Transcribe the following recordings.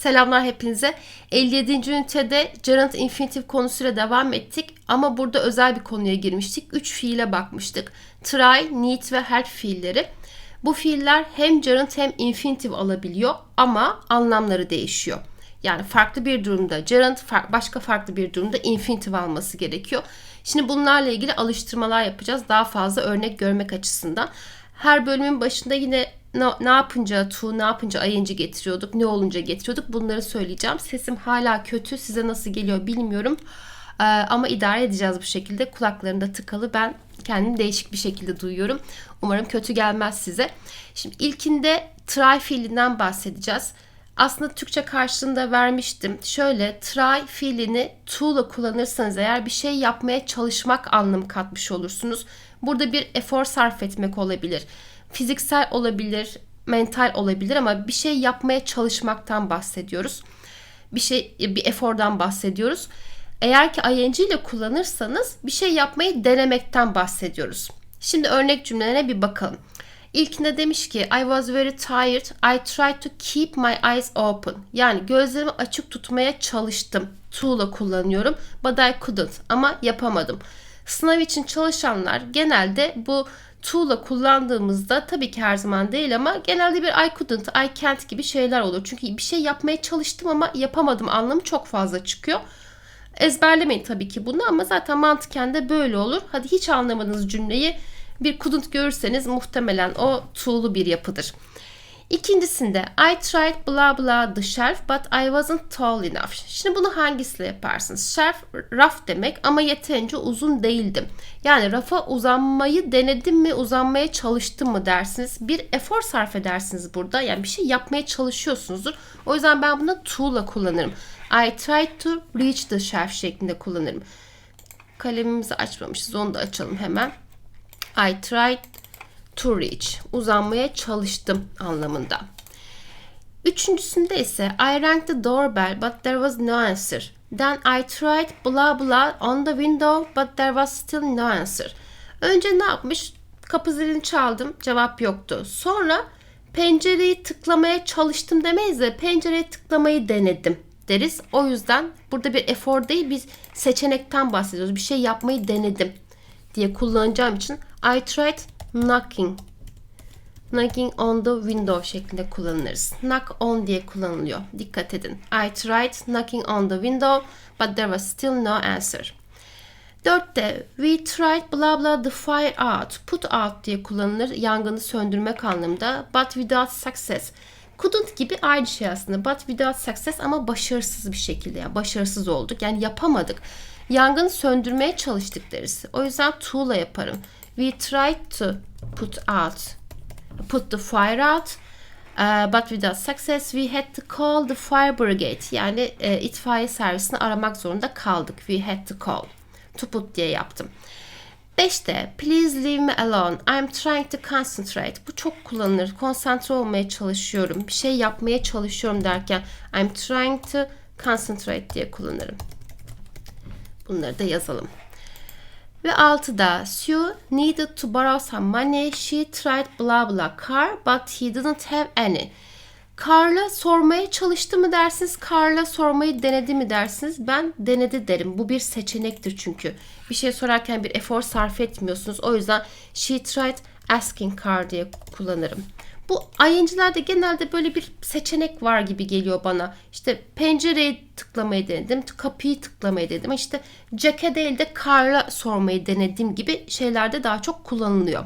Selamlar hepinize. 57. ünitede gerund infinitif konusuyla devam ettik ama burada özel bir konuya girmiştik. 3 fiile bakmıştık. Try, need ve help fiilleri. Bu fiiller hem gerund hem infinitif alabiliyor ama anlamları değişiyor. Yani farklı bir durumda gerund, başka farklı bir durumda infinitif alması gerekiyor. Şimdi bunlarla ilgili alıştırmalar yapacağız daha fazla örnek görmek açısından. Her bölümün başında yine ne, ne yapınca to, ne yapınca ing getiriyorduk, ne olunca getiriyorduk bunları söyleyeceğim. Sesim hala kötü, size nasıl geliyor bilmiyorum. Ee, ama idare edeceğiz bu şekilde. Kulaklarında tıkalı ben kendimi değişik bir şekilde duyuyorum. Umarım kötü gelmez size. Şimdi ilkinde try fiilinden bahsedeceğiz. Aslında Türkçe karşılığında vermiştim. Şöyle try fiilini to ile kullanırsanız eğer bir şey yapmaya çalışmak anlamı katmış olursunuz. Burada bir efor sarf etmek olabilir fiziksel olabilir, mental olabilir ama bir şey yapmaya çalışmaktan bahsediyoruz. Bir şey bir efordan bahsediyoruz. Eğer ki ing ile kullanırsanız bir şey yapmayı denemekten bahsediyoruz. Şimdi örnek cümlelerine bir bakalım. İlkinde demiş ki I was very tired. I tried to keep my eyes open. Yani gözlerimi açık tutmaya çalıştım. To ile kullanıyorum. But I couldn't. Ama yapamadım. Sınav için çalışanlar genelde bu to'la kullandığımızda tabii ki her zaman değil ama genelde bir I couldn't, I can't gibi şeyler olur. Çünkü bir şey yapmaya çalıştım ama yapamadım anlamı çok fazla çıkıyor. Ezberlemeyin tabii ki bunu ama zaten mantıken de böyle olur. Hadi hiç anlamadığınız cümleyi bir couldn't görürseniz muhtemelen o to'lu bir yapıdır. İkincisinde I tried blah blah the shelf but I wasn't tall enough. Şimdi bunu hangisiyle yaparsınız? Shelf raf demek ama yeterince uzun değildim. Yani rafa uzanmayı denedim mi, uzanmaya çalıştım mı dersiniz. Bir efor sarf edersiniz burada. Yani bir şey yapmaya çalışıyorsunuzdur. O yüzden ben bunu to'la kullanırım. I tried to reach the shelf şeklinde kullanırım. Kalemimizi açmamışız. Onu da açalım hemen. I tried to reach. Uzanmaya çalıştım anlamında. Üçüncüsünde ise I rang the doorbell but there was no answer. Then I tried blah blah on the window but there was still no answer. Önce ne yapmış? Kapı zilini çaldım. Cevap yoktu. Sonra pencereyi tıklamaya çalıştım demeyiz de pencereyi tıklamayı denedim deriz. O yüzden burada bir efor değil biz seçenekten bahsediyoruz. Bir şey yapmayı denedim diye kullanacağım için I tried knocking knocking on the window şeklinde kullanırız. Knock on diye kullanılıyor. Dikkat edin. I tried knocking on the window but there was still no answer. Dörtte we tried blah blah the fire out. Put out diye kullanılır yangını söndürmek anlamında but without success. Couldn't gibi aynı şey aslında. But without success ama başarısız bir şekilde. Yani başarısız olduk. Yani yapamadık. Yangını söndürmeye çalıştık deriz. O yüzden to'la yaparım. We tried to put out put the fire out uh, but without success we had to call the fire brigade yani e, itfaiye servisini aramak zorunda kaldık. We had to call. To put diye yaptım. 5'te please leave me alone. I'm trying to concentrate. Bu çok kullanılır. Konsantre olmaya çalışıyorum. Bir şey yapmaya çalışıyorum derken I'm trying to concentrate diye kullanırım. Bunları da yazalım. Ve 6'da Sue needed to borrow some money. She tried blah blah car but he didn't have any. Carla sormaya çalıştı mı dersiniz? Carla sormayı denedi mi dersiniz? Ben denedi derim. Bu bir seçenektir çünkü. Bir şey sorarken bir efor sarf etmiyorsunuz. O yüzden she tried asking Car diye kullanırım. Bu ING'lerde genelde böyle bir seçenek var gibi geliyor bana. İşte pencereyi tıklamayı denedim, kapıyı tıklamayı denedim. İşte Jack'e değil de Carl'a sormayı denedim gibi şeylerde daha çok kullanılıyor.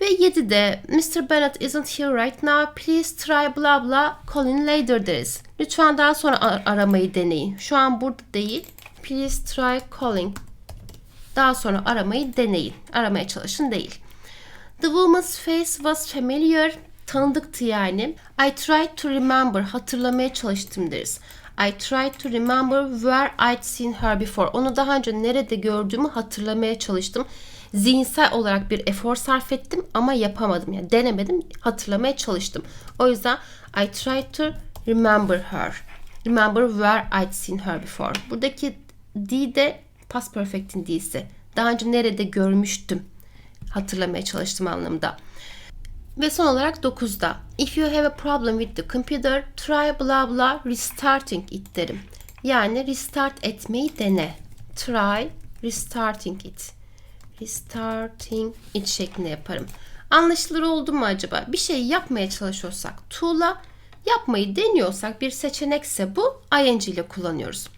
Ve 7'de Mr. Bennett isn't here right now. Please try blah blah. Call in later deriz. Lütfen daha sonra ar- aramayı deneyin. Şu an burada değil. Please try calling. Daha sonra aramayı deneyin. Aramaya çalışın değil. The woman's face was familiar. Tanıdıktı yani. I tried to remember. Hatırlamaya çalıştım deriz. I tried to remember where I'd seen her before. Onu daha önce nerede gördüğümü hatırlamaya çalıştım. Zihinsel olarak bir efor sarf ettim ama yapamadım. Yani denemedim, hatırlamaya çalıştım. O yüzden I tried to remember her. Remember where I'd seen her before. Buradaki D de past perfect'in D'si. Daha önce nerede görmüştüm hatırlamaya çalıştım anlamında. Ve son olarak 9'da. If you have a problem with the computer, try blah blah restarting it derim. Yani restart etmeyi dene. Try restarting it. Restarting it şeklinde yaparım. Anlaşılır oldu mu acaba? Bir şey yapmaya çalışıyorsak to'la, yapmayı deniyorsak bir seçenekse bu ing ile kullanıyoruz.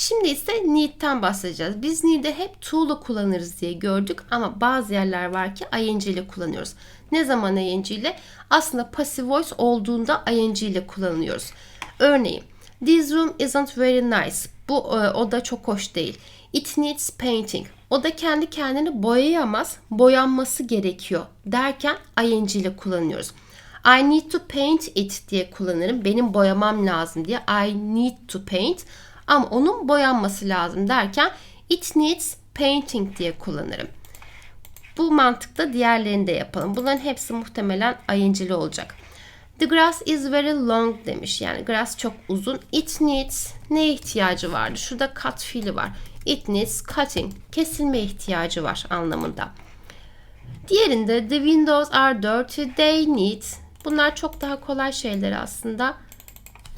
Şimdi ise need'ten bahsedeceğiz. Biz need'i hep to'la kullanırız diye gördük ama bazı yerler var ki ing ile kullanıyoruz. Ne zaman ing ile? Aslında passive voice olduğunda ing ile kullanıyoruz. Örneğin This room isn't very nice. Bu e, oda çok hoş değil. It needs painting. O da kendi kendini boyayamaz, boyanması gerekiyor derken ing ile kullanıyoruz. I need to paint it diye kullanırım. Benim boyamam lazım diye. I need to paint. Ama onun boyanması lazım derken it needs painting diye kullanırım. Bu mantıkta diğerlerini de yapalım. Bunların hepsi muhtemelen ing'li olacak. The grass is very long demiş. Yani grass çok uzun. It needs ne ihtiyacı vardı? Şurada cut fiili var. It needs cutting. Kesilme ihtiyacı var anlamında. Diğerinde the windows are dirty. They need. Bunlar çok daha kolay şeyler aslında.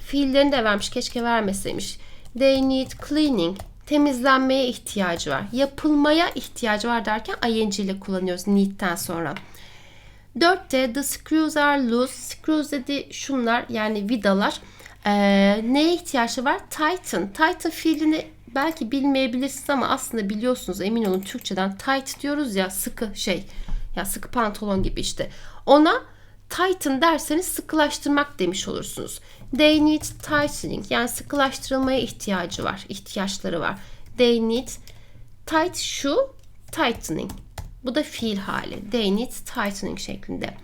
Fiillerini de vermiş. Keşke vermeseymiş. They need cleaning. Temizlenmeye ihtiyacı var. Yapılmaya ihtiyacı var derken ing ile kullanıyoruz need'ten sonra. Dörtte the screws are loose. Screws dedi şunlar yani vidalar. Ee, neye ihtiyaçları var? Tighten. Tighten fiilini belki bilmeyebilirsiniz ama aslında biliyorsunuz emin olun Türkçeden tight diyoruz ya sıkı şey. Ya sıkı pantolon gibi işte. Ona tighten derseniz sıkılaştırmak demiş olursunuz. They need tightening yani sıkılaştırılmaya ihtiyacı var, ihtiyaçları var. They need tight şu tightening. Bu da fiil hali. They need tightening şeklinde.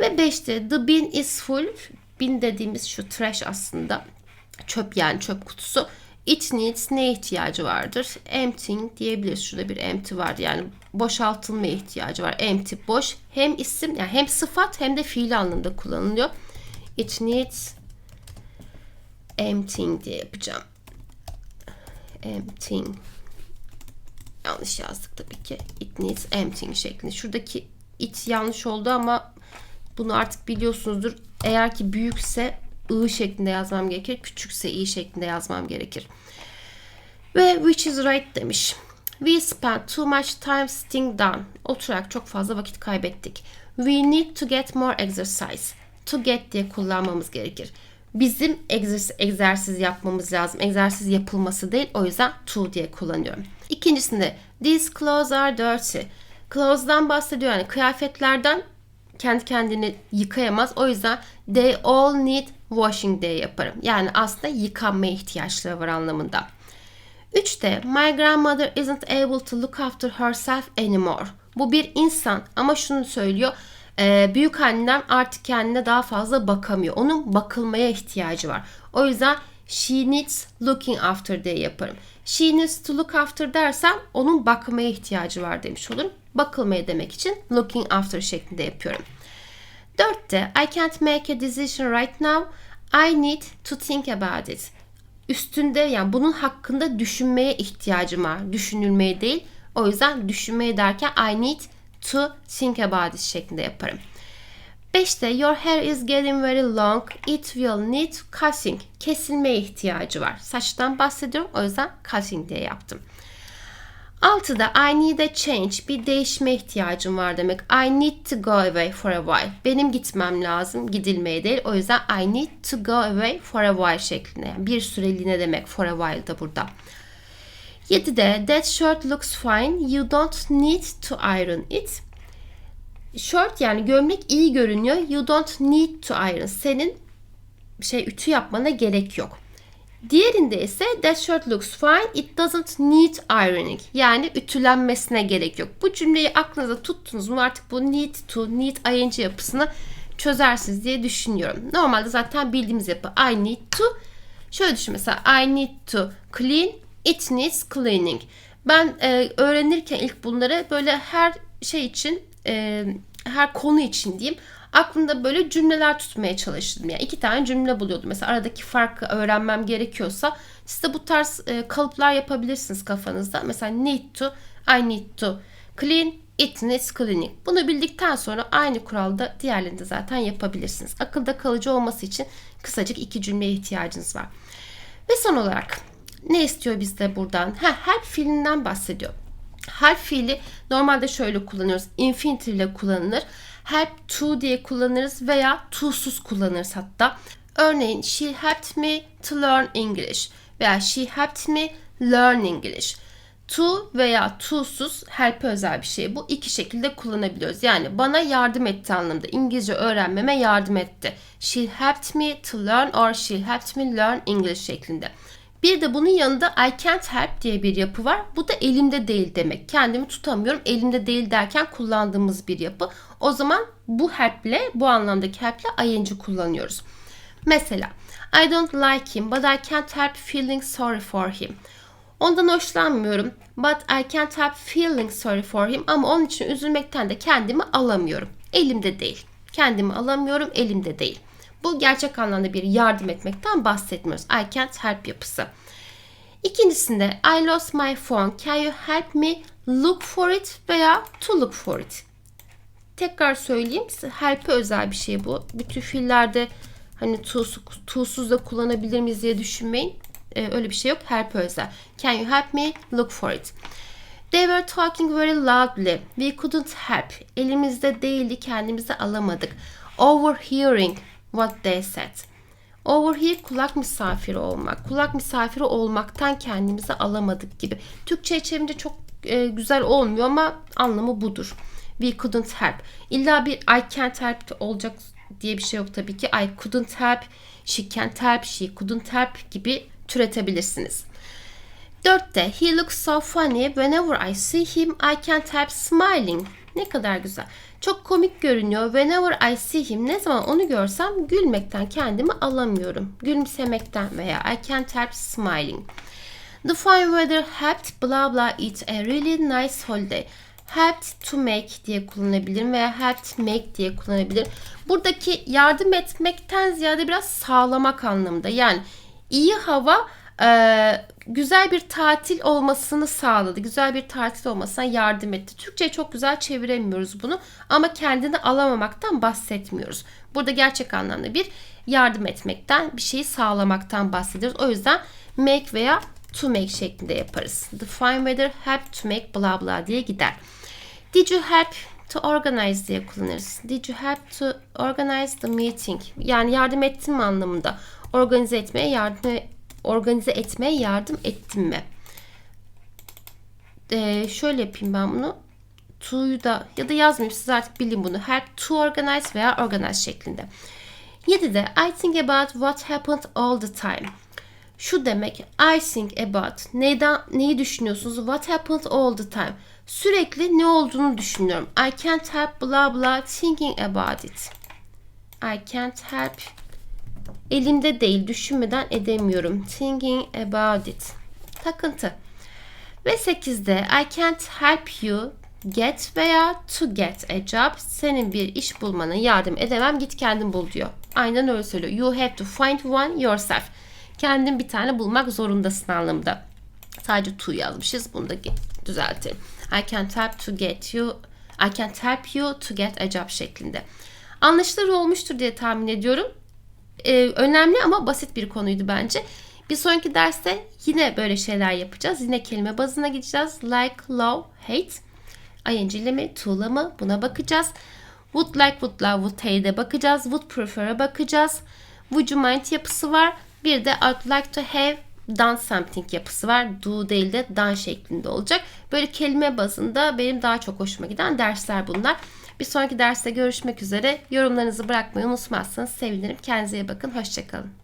Ve 5'te the bin is full. Bin dediğimiz şu trash aslında. Çöp yani çöp kutusu. It needs ne ihtiyacı vardır? Emptying diyebiliriz. Şurada bir empty var. Yani boşaltılmaya ihtiyacı var. Empty boş. Hem isim yani hem sıfat hem de fiil anlamında kullanılıyor. It needs emptying diye yapacağım. Emptying. Yanlış yazdık tabii ki. It needs emptying şeklinde. Şuradaki it yanlış oldu ama bunu artık biliyorsunuzdur. Eğer ki büyükse I şeklinde yazmam gerekir. Küçükse I şeklinde yazmam gerekir. Ve which is right demiş. We spent too much time sitting down. Oturarak çok fazla vakit kaybettik. We need to get more exercise. To get diye kullanmamız gerekir. Bizim egzersiz, yapmamız lazım. Egzersiz yapılması değil. O yüzden to diye kullanıyorum. İkincisinde these clothes are dirty. Clothes'dan bahsediyor yani kıyafetlerden kendi kendini yıkayamaz. O yüzden they all need washing diye yaparım. Yani aslında yıkanmaya ihtiyaçları var anlamında. Üçte my grandmother isn't able to look after herself anymore. Bu bir insan ama şunu söylüyor. E, büyük annem artık kendine daha fazla bakamıyor. Onun bakılmaya ihtiyacı var. O yüzden she needs looking after diye yaparım. She needs to look after dersem onun bakmaya ihtiyacı var demiş olurum. Bakılmaya demek için looking after şeklinde yapıyorum. Dörtte I can't make a decision right now. I need to think about it. Üstünde yani bunun hakkında düşünmeye ihtiyacım var. Düşünülmeye değil. O yüzden düşünmeye derken I need to think about it şeklinde yaparım. 5'te your hair is getting very long. It will need cutting. Kesilmeye ihtiyacı var. Saçtan bahsediyorum. O yüzden cutting diye yaptım. 6'da I need a change. Bir değişme ihtiyacım var demek. I need to go away for a while. Benim gitmem lazım. Gidilmeye değil. O yüzden I need to go away for a while şeklinde. Yani bir süreliğine demek for a while da burada. 7'de that shirt looks fine. You don't need to iron it. Shirt yani gömlek iyi görünüyor. You don't need to iron. Senin şey ütü yapmana gerek yok. Diğerinde ise that shirt looks fine. It doesn't need ironing. Yani ütülenmesine gerek yok. Bu cümleyi aklınıza tuttunuz mu artık bu need to, need ing yapısını çözersiniz diye düşünüyorum. Normalde zaten bildiğimiz yapı I need to. Şöyle düşün mesela I need to clean. It needs cleaning. Ben e, öğrenirken ilk bunları böyle her şey için e, her konu için diyeyim aklımda böyle cümleler tutmaya çalıştım. Yani iki tane cümle buluyordum. Mesela aradaki farkı öğrenmem gerekiyorsa siz de bu tarz e, kalıplar yapabilirsiniz kafanızda. Mesela need to, I need to clean, Eaten is cleaning. Bunu bildikten sonra aynı kuralda diğerlerinde zaten yapabilirsiniz. Akılda kalıcı olması için kısacık iki cümleye ihtiyacınız var. Ve son olarak ne istiyor bizde buradan? Ha, help fiilinden bahsediyor. Help fiili normalde şöyle kullanıyoruz. Infinitive ile kullanılır. Help to diye kullanırız veya to'suz kullanırız hatta. Örneğin she helped me to learn English veya she helped me learn English. To veya to'suz help özel bir şey. Bu iki şekilde kullanabiliyoruz. Yani bana yardım etti anlamında. İngilizce öğrenmeme yardım etti. She helped me to learn or she helped me learn English şeklinde. Bir de bunun yanında I can't help diye bir yapı var. Bu da elimde değil demek. Kendimi tutamıyorum. Elimde değil derken kullandığımız bir yapı. O zaman bu help'le, bu anlamdaki help'le ing kullanıyoruz. Mesela I don't like him but I can't help feeling sorry for him. Ondan hoşlanmıyorum. But I can't help feeling sorry for him. Ama onun için üzülmekten de kendimi alamıyorum. Elimde değil. Kendimi alamıyorum, elimde değil. Bu gerçek anlamda bir yardım etmekten bahsetmiyoruz. I can't help yapısı. İkincisinde I lost my phone. Can you help me look for it veya to look for it. Tekrar söyleyeyim. Help'e özel bir şey bu. Bütün fiillerde hani to'suz da kullanabilir miyiz diye düşünmeyin. Ee, öyle bir şey yok. Help özel. Can you help me look for it? They were talking very loudly. We couldn't help. Elimizde değildi, kendimize alamadık. Overhearing what they said. Overhear kulak misafiri olmak. Kulak misafiri olmaktan kendimize alamadık gibi. Türkçe çevirince çok e, güzel olmuyor ama anlamı budur. We couldn't help. İlla bir I can't help olacak diye bir şey yok tabii ki. I couldn't help, she can't help, she couldn't help gibi türetebilirsiniz. Dörtte He looks so funny whenever I see him I can't help smiling. Ne kadar güzel. Çok komik görünüyor. Whenever I see him ne zaman onu görsem gülmekten kendimi alamıyorum. Gülümsemekten veya I can't help smiling. The fine weather helped blah blah it a really nice holiday. Helped to make diye kullanabilirim veya helped make diye kullanabilirim. Buradaki yardım etmekten ziyade biraz sağlamak anlamında. Yani iyi hava güzel bir tatil olmasını sağladı. Güzel bir tatil olmasına yardım etti. Türkçe'ye çok güzel çeviremiyoruz bunu ama kendini alamamaktan bahsetmiyoruz. Burada gerçek anlamda bir yardım etmekten, bir şeyi sağlamaktan bahsediyoruz. O yüzden make veya to make şeklinde yaparız. The fine weather helped to make blah blah diye gider. Did you help to organize diye kullanırız. Did you help to organize the meeting? Yani yardım ettin mi anlamında. Organize etmeye yardım organize etmeye yardım ettim mi? Ee, şöyle yapayım ben bunu. To'yu da ya da yazmayayım siz artık bilin bunu. Help to organize veya organize şeklinde. 7'de I think about what happened all the time. Şu demek I think about neyden neyi düşünüyorsunuz? What happened all the time. Sürekli ne olduğunu düşünüyorum. I can't help blah blah thinking about it. I can't help elimde değil düşünmeden edemiyorum. Thinking about it. Takıntı. Ve 8'de I can't help you get veya to get a job. Senin bir iş bulmana yardım edemem git kendin bul diyor. Aynen öyle söylüyor. You have to find one yourself. Kendin bir tane bulmak zorundasın anlamında. Sadece to yazmışız. Bunu da düzeltelim. I can't help to get you I can't help you to get a job şeklinde. Anlaşılır olmuştur diye tahmin ediyorum. Ee, önemli ama basit bir konuydu bence. Bir sonraki derste yine böyle şeyler yapacağız. Yine kelime bazına gideceğiz. Like, love, hate. ING'li mi, to'la mı buna bakacağız. Would like, would love, would hate'e bakacağız. Would prefer'a bakacağız. Would you mind yapısı var. Bir de I'd like to have done something yapısı var. Do değil de done şeklinde olacak. Böyle kelime bazında benim daha çok hoşuma giden dersler bunlar. Bir sonraki derste görüşmek üzere. Yorumlarınızı bırakmayı unutmazsanız sevinirim. Kendinize iyi bakın. Hoşçakalın.